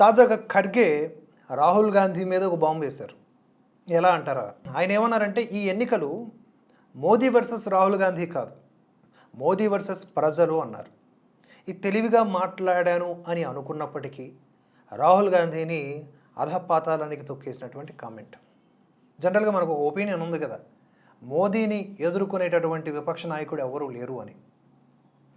తాజాగా ఖడ్గే రాహుల్ గాంధీ మీద ఒక బాంబు వేశారు. ఎలా అంటారా? ఆయన ఏమన్నారంటే ఈ ఎన్నికలు మోదీ వర్సెస్ రాహుల్ గాంధీ కాదు మోదీ వర్సెస్ ప్రజలు అన్నారు. ఇది తెలివిగా మాట్లాడాను అని అనుకున్నప్పటికీ రాహుల్ గాంధీని అధపాతాలానికి తొక్కేసినటువంటి కామెంట్. జనరల్గా మనకు ఒక ఒపీనియన్ ఉంది కదా మోదీని ఎదుర్కొనేటటువంటి విపక్ష నాయకుడు ఎవరూ లేరు అని.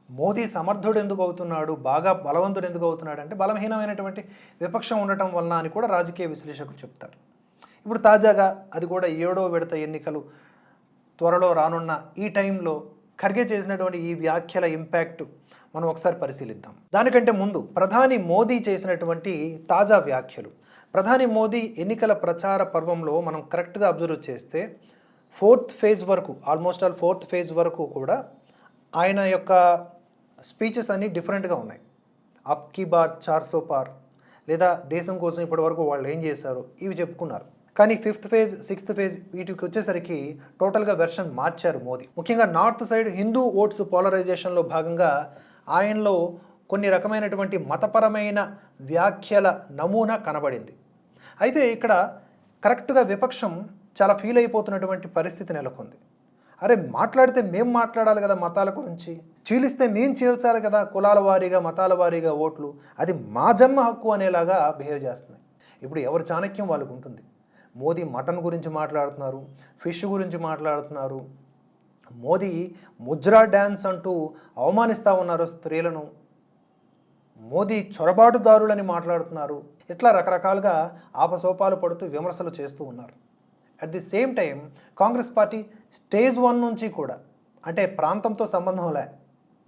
మోదీ సమర్థుడు ఎందుకు అవుతున్నాడు బాగా బలవంతుడు ఎందుకు అవుతున్నాడు అంటే బలహీనమైనటువంటి విపక్షం ఉండటం వలన అని కూడా రాజకీయ విశ్లేషకులు చెప్తారు. ఇప్పుడు తాజాగా అది కూడా ఏడో విడత ఎన్నికలు త్వరలో రానున్న ఈ టైంలో ఖర్గే చేసినటువంటి ఈ వ్యాఖ్యల ఇంపాక్ట్ మనం ఒకసారి పరిశీలిద్దాం. దానికంటే ముందు ప్రధాని మోదీ చేసినటువంటి తాజా వ్యాఖ్యలు. ప్రధాని మోదీ ఎన్నికల ప్రచార పర్వంలో మనం కరెక్ట్గా అబ్జర్వ్ చేస్తే ఫోర్త్ ఫేజ్ వరకు ఆల్మోస్ట్ ఆల్ ఫోర్త్ ఫేజ్ వరకు కూడా ఆయన యొక్క స్పీచెస్ అన్నీ డిఫరెంట్గా ఉన్నాయి. అప్ కీ బార్ చార్ సో పార్ లేదా దేశం కోసం ఇప్పటివరకు వాళ్ళు ఏం చేశారు ఇవి చెప్పుకున్నారు. కానీ ఫిఫ్త్ ఫేజ్ సిక్స్త్ ఫేజ్ వీటికి వచ్చేసరికి టోటల్గా వెర్షన్ మార్చారు మోదీ. ముఖ్యంగా నార్త్ సైడ్ హిందూ ఓట్స్ పోలరైజేషన్లో భాగంగా ఆయనలో కొన్ని రకమైనటువంటి మతపరమైన వ్యాఖ్యల నమూనా కనబడింది. అయితే ఇక్కడ కరెక్ట్గా విపక్షం చాలా ఫీల్ అయిపోతున్నటువంటి పరిస్థితి నెలకొంది. అరే మాట్లాడితే మేము మాట్లాడాలి కదా మతాల గురించి. చీలిస్తే మేం చీల్చాలి కదా కులాల వారీగా మతాల వారీగా ఓట్లు. అది మా జన్మ హక్కు అనేలాగా బిహేవ్ చేస్తున్నాయి ఇప్పుడు ఎవరి చాణక్యం వాళ్ళకు ఉంటుంది. మోదీ మటన్ గురించి మాట్లాడుతున్నారు ఫిష్ గురించి మాట్లాడుతున్నారు. మోదీ ముజ్రా డ్యాన్స్ అంటూ అవమానిస్తూ ఉన్నారు స్త్రీలను. మోదీ చొరబాటుదారులని మాట్లాడుతున్నారు. ఇట్లా రకరకాలుగా ఆపసోపాలు పడుతూ విమర్శలు చేస్తూ ఉన్నారు. At the same time Congress party stage one నుంచి కూడా అంటే ప్రాంతంతో సంబంధం లే.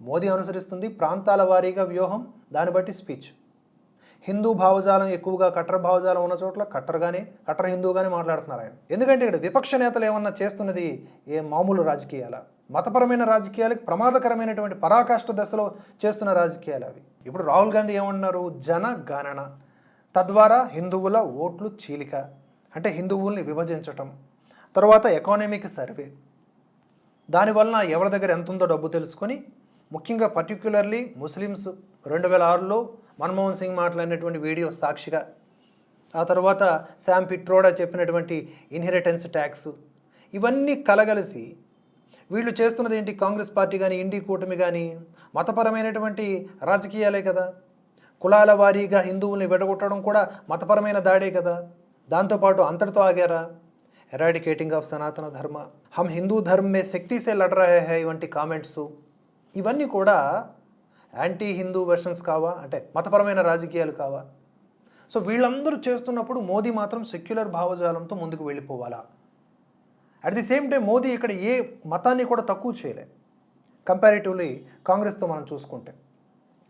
మోదీ అనుసరిస్తుంది ప్రాంతాల వారీగా వ్యూహం దాన్ని బట్టి స్పీచ్ హిందూ భావజాలం ఎక్కువగా కట్టర్ భావజాలం ఉన్న చోట్ల కట్టర్గానే కట్టర్ హిందూగానే మాట్లాడుతున్నారు ఆయన. ఎందుకంటే ఇక్కడ విపక్ష నేతలు ఏమన్నా చేస్తున్నది ఏ మామూలు రాజకీయాల? మతపరమైన రాజకీయాలకు ప్రమాదకరమైనటువంటి పరాకాష్ట దశలో చేస్తున్న రాజకీయాలు అవి. ఇప్పుడు రాహుల్ గాంధీ ఏమన్నారు జన గణన. తద్వారా హిందువుల ఓట్లు చీలిక. అంటే హిందువుల్ని విభజించటం. తర్వాత ఎకానమిక్ సర్వే. దానివలన ఎవరి దగ్గర ఎంత ఉందో డబ్బు తెలుసుకొని ముఖ్యంగా పర్టిక్యులర్లీ ముస్లిమ్స్ రెండు వేల ఆరులో మన్మోహన్ సింగ్ మాట్లాడినటువంటి వీడియో సాక్షిగా. ఆ తర్వాత శామ్ పిట్రోడా చెప్పినటువంటి ఇన్హెరిటెన్స్ ట్యాక్స్. ఇవన్నీ కలగలిసి వీళ్ళు చేస్తున్నది ఏంటి? కాంగ్రెస్ పార్టీ కానీ ఇండి కూటమి కానీ మతపరమైనటువంటి రాజకీయాలే కదా. కులాల వారీగా హిందువుల్ని విడగొట్టడం కూడా మతపరమైన దాడే కదా. దాంతోపాటు అంతటితో ఆగారా? ఎరాడికేటింగ్ ఆఫ్ సనాతన ధర్మ హమ్ హిందూ ధర్మ మే శక్తిసే రహే హై వంటి కామెంట్స్ ఇవన్నీ కూడా యాంటీ హిందూ వెర్షన్స్ కావా? అంటే మతపరమైన రాజకీయాలు కావా? సో వీళ్ళందరూ చేస్తున్నప్పుడు మోదీ మాత్రం సెక్యులర్ భావజాలంతో ముందుకు వెళ్ళిపోవాలా? At the same time Modi ఇక్కడ ఏ మతాన్ని కూడా తక్కువ చేయలే. కంపారిటివ్లీ కాంగ్రెస్తో మనం చూసుకుంటే.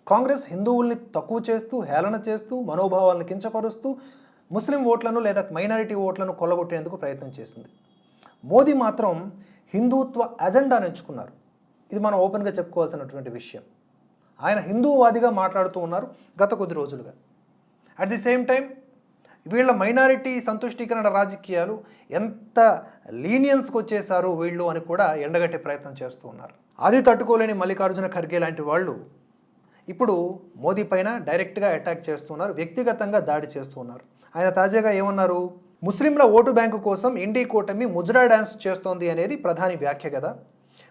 కాంగ్రెస్ హిందువుల్ని తక్కువ చేస్తూ హేళన చేస్తూ మనోభావాలను కించపరుస్తూ ముస్లిం ఓట్లను లేదా మైనారిటీ ఓట్లను కొల్లగొట్టేందుకు ప్రయత్నం చేసింది. మోదీ మాత్రం హిందుత్వ అజెండాను ఎంచుకున్నారు. ఇది మనం ఓపెన్గా చెప్పుకోవాల్సినటువంటి విషయం. ఆయన హిందూవాదిగా మాట్లాడుతూ ఉన్నారు గత కొద్ది రోజులుగా. అట్ ది సేమ్ టైం వీళ్ళ మైనారిటీ సంతుష్టీకరణ రాజకీయాలు ఎంత లీనియన్స్కి వచ్చేసారు వీళ్ళు అని కూడా ఎండగట్టే ప్రయత్నం చేస్తూ ఉన్నారు. అది తట్టుకోలేని మల్లికార్జున ఖర్గే లాంటి వాళ్ళు ఇప్పుడు మోదీ పైన డైరెక్ట్గా అటాక్ చేస్తున్నారు వ్యక్తిగతంగా దాడి చేస్తున్నారు ఆయన తాజాగా ఏమన్నారు? ముస్లింల ఓటు బ్యాంకు కోసం ఇండీ కూటమి ముజ్రా డ్యాన్స్ చేస్తోంది అనేది ప్రధాని వ్యాఖ్య కదా.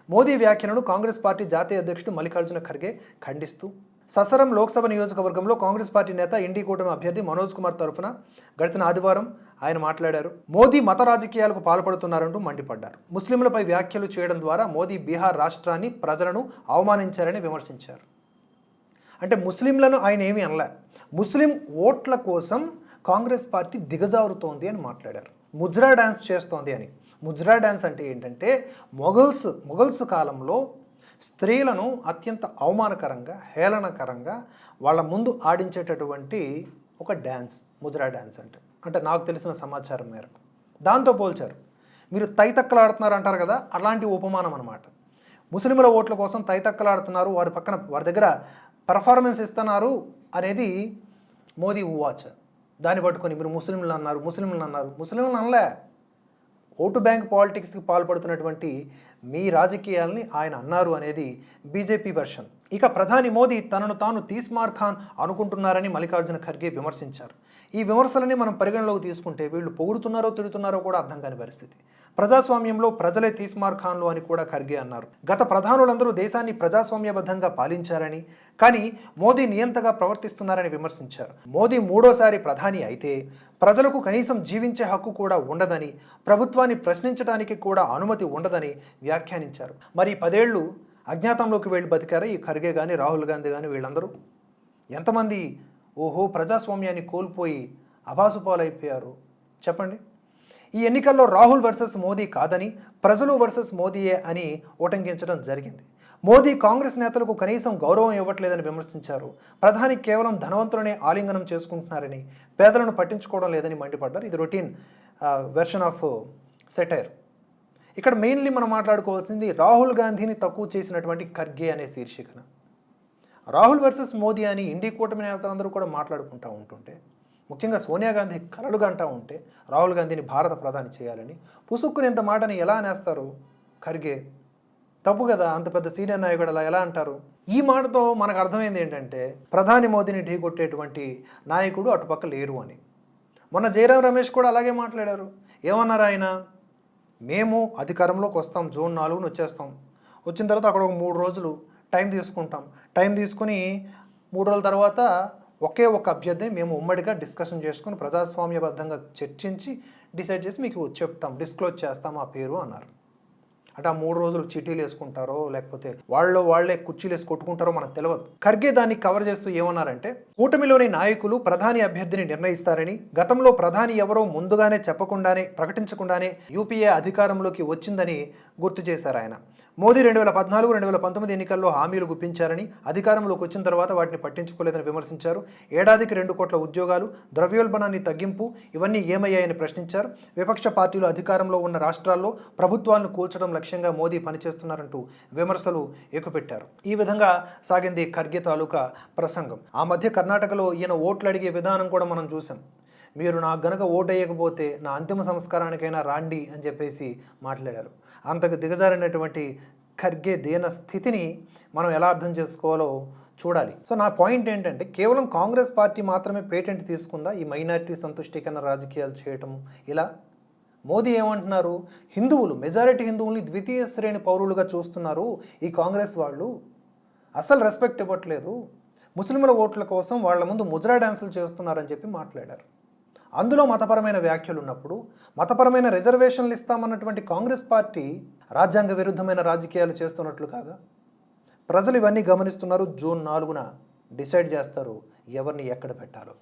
మోదీ వ్యాఖ్యలను కాంగ్రెస్ పార్టీ జాతీయ అధ్యక్షుడు మల్లికార్జున ఖర్గే ఖండిస్తూ ససరం లోక్సభ నియోజకవర్గంలో కాంగ్రెస్ పార్టీ నేత ఇండీ కూటమి అభ్యర్థి మనోజ్ కుమార్ తరఫున గడిచిన ఆదివారం ఆయన మాట్లాడారు. మోదీ మత రాజకీయాలకు పాల్పడుతున్నారంటూ మండిపడ్డారు. ముస్లింలపై వ్యాఖ్యలు చేయడం ద్వారా మోదీ బీహార్ రాష్ట్రాన్ని ప్రజలను అవమానించారని విమర్శించారు. అంటే ముస్లింలను ఆయన ఏమీ అనలే. ముస్లిం ఓట్ల కోసం కాంగ్రెస్ పార్టీ దిగజారుతోంది అని మాట్లాడారు. ముజ్రా డ్యాన్స్ చేస్తోంది అని. ముజ్రా డ్యాన్స్ అంటే ఏంటంటే మొఘల్స్ మొఘల్స్ కాలంలో స్త్రీలను అత్యంత అవమానకరంగా హేళనకరంగా వాళ్ళ ముందు ఆడించేటటువంటి ఒక డ్యాన్స్ ముజ్రా డ్యాన్స్ అంటే. అంటే నాకు తెలిసిన సమాచారం మేరకు. దాంతో పోల్చారు. మీరు తైతక్కలాడుతున్నారు అంటారు కదా అలాంటి ఉపమానం అనమాట ముస్లింల ఓట్ల కోసం తైతక్కలాడుతున్నారు వారి పక్కన వారి దగ్గర పర్ఫార్మెన్స్ ఇస్తున్నారు అనేది మోదీ ఉవాచ దాన్ని పట్టుకొని మీరు ముస్లింలు అన్నారు ముస్లింలు అన్నారు. ముస్లింలు అనలే. ఓటు బ్యాంక్ పాలిటిక్స్కి పాల్పడుతున్నటువంటి మీ రాజకీయాల్ని ఆయన అన్నారు అనేది బీజేపీ వర్షన్. ఇక ప్రధాని మోదీ తనను తాను తీస్మార్ ఖాన్ అనుకుంటున్నారని మల్లికార్జున ఖర్గే విమర్శించారు. ఈ విమర్శలని మనం పరిగణలోకి తీసుకుంటే వీళ్ళు పొగుడుతున్నారో తిడుతున్నారో కూడా అర్థం కాని పరిస్థితి. ప్రజాస్వామ్యంలో ప్రజలే తీస్మార్ ఖాన్లు అని కూడా ఖర్గే అన్నారు. గత ప్రధానులందరూ దేశాన్ని ప్రజాస్వామ్యబద్ధంగా పాలించారని కానీ మోదీ నియంతగా ప్రవర్తిస్తున్నారని విమర్శించారు. మోదీ మూడోసారి ప్రధాని అయితే ప్రజలకు కనీసం జీవించే హక్కు కూడా ఉండదని ప్రభుత్వాన్ని ప్రశ్నించడానికి కూడా అనుమతి ఉండదని వ్యాఖ్యానించారు. మరి ఈ పదేళ్ళు అజ్ఞాతంలోకి వెళ్ళి బతికారా? ఈ ఖర్గే కానీ రాహుల్ గాంధీ కానీ వీళ్ళందరూ? ఎంతమంది ఓహో ప్రజాస్వామ్యాన్ని కోల్పోయి అభాసుపాలైపోయారు చెప్పండి. ఈ ఎన్నికల్లో రాహుల్ వర్సెస్ మోదీ కాదని ప్రజలు వర్సెస్ మోదీయే అని ఓటంకించడం జరిగింది. మోదీ కాంగ్రెస్ నేతలకు కనీసం గౌరవం ఇవ్వట్లేదని విమర్శించారు. ప్రధాని కేవలం ధనవంతులనే ఆలింగనం చేసుకుంటున్నారని పేదలను పట్టించుకోవడం లేదని మండిపడ్డారు. ఇది రొటీన్ వెర్షన్ ఆఫ్ సెటైర్. ఇక్కడ మెయిన్లీ మనం మాట్లాడుకోవాల్సింది రాహుల్ గాంధీని తక్కువ చేసినటువంటి ఖర్గే అనే శీర్షికన. రాహుల్ వర్సెస్ మోదీ అని ఇండి కూటమి నేతలందరూ కూడా మాట్లాడుకుంటూ ఉంటుంటే ముఖ్యంగా సోనియా గాంధీ కలలు అంటూ ఉంటే రాహుల్ గాంధీని భారత ప్రధాని చేయాలని పుసుక్కునేంత మాటని ఎలా అనేస్తారు ఖర్గే? తప్పు కదా అంత పెద్ద సీనియర్ నాయకుడు అలా ఎలా అంటారు? ఈ మాటతో మనకు అర్థమైంది ఏంటంటే ప్రధాని మోదీని ఢీకొట్టేటువంటి నాయకుడు అటుపక్క లేరు అని. మొన్న జయరాం రమేష్ కూడా అలాగే మాట్లాడారు. ఏమన్నారు ఆయన? మేము అధికారంలోకి వస్తాం జూన్ నాలుగున వచ్చేస్తాం. వచ్చిన తర్వాత అక్కడ ఒక మూడు రోజులు టైం తీసుకుంటాం. టైం తీసుకుని మూడు రోజుల తర్వాత ఒకే ఒక అభ్యర్థి మేము ఉమ్మడిగా డిస్కషన్ చేసుకుని ప్రజాస్వామ్యబద్ధంగా చర్చించి డిసైడ్ చేసి మీకు చెప్తాం డిస్క్లోజ్ చేస్తాం ఆ పేరు అన్నారు. అంటే ఆ మూడు రోజులు చిటీలు వేసుకుంటారో లేకపోతే వాళ్ళు వాళ్ళే కుర్చీలు వేసి కొట్టుకుంటారో మనకు తెలియదు ఖర్గే దాన్ని కవర్ చేస్తూ ఏమన్నారంటే కూటమిలోని నాయకులు ప్రధాని అభ్యర్థిని నిర్ణయిస్తారని గతంలో ప్రధాని ఎవరో ముందుగానే చెప్పకుండానే ప్రకటించకుండానే యూపీఏ అధికారంలోకి వచ్చిందని గుర్తు చేశారు ఆయన. మోదీ రెండు వేల పద్నాలుగు రెండు వేల పంతొమ్మిది ఎన్నికల్లో హామీలు గుప్పించారని అధికారంలోకి వచ్చిన తర్వాత వాటిని పట్టించుకోలేదని విమర్శించారు. ఏడాదికి రెండు కోట్ల ఉద్యోగాలు ద్రవ్యోల్బణాన్ని తగ్గింపు ఇవన్నీ ఏమయ్యాయని ప్రశ్నించారు. విపక్ష పార్టీలు అధికారంలో ఉన్న రాష్ట్రాల్లో ప్రభుత్వాలను కూల్చడం లక్ష్యంగా మోదీ పనిచేస్తున్నారంటూ విమర్శలు ఎక్కుపెట్టారు. ఈ విధంగా సాగింది ఖర్గే తాలూకా ప్రసంగం. ఆ మధ్య కర్ణాటకలో ఈయన ఓట్లు అడిగే విధానం కూడా మనం చూసాం మీరు నాకు గనక ఓటేయకపోతే నా అంతిమ సంస్కారానికైనా రాండి అని చెప్పేసి మాట్లాడారు. అంతకు దిగజారినటువంటి ఖర్గే దీన స్థితిని మనం ఎలా అర్థం చేసుకోవాలో చూడాలి. సో నా పాయింట్ ఏంటంటే కేవలం కాంగ్రెస్ పార్టీ మాత్రమే పేటెంట్ తీసుకుందా? ఈ మైనారిటీ సంతుష్టికరణ రాజకీయాలు చేయటం ఇలా? మోదీ ఏమంటున్నారు? హిందువులు మెజారిటీ హిందువుల్ని ద్వితీయ శ్రేణి పౌరులుగా చూస్తున్నారు. ఈ కాంగ్రెస్ వాళ్ళు అసలు రెస్పెక్ట్ ఇవ్వట్లేదు. ముస్లింల ఓట్ల కోసం వాళ్ళ ముందు ముజరా డ్యాన్సులు చేస్తున్నారని చెప్పి మాట్లాడారు. అందులో మతపరమైన వ్యాఖ్యలు ఉన్నప్పుడు మతపరమైన రిజర్వేషన్లు ఇస్తామన్నటువంటి కాంగ్రెస్ పార్టీ రాజ్యాంగ విరుద్ధమైన రాజకీయాలు చేస్తున్నట్లు కాదా? ప్రజలు ఇవన్నీ గమనిస్తున్నారు. జూన్ నాలుగున డిసైడ్ చేస్తారు ఎవరిని ఎక్కడ పెట్టాలో.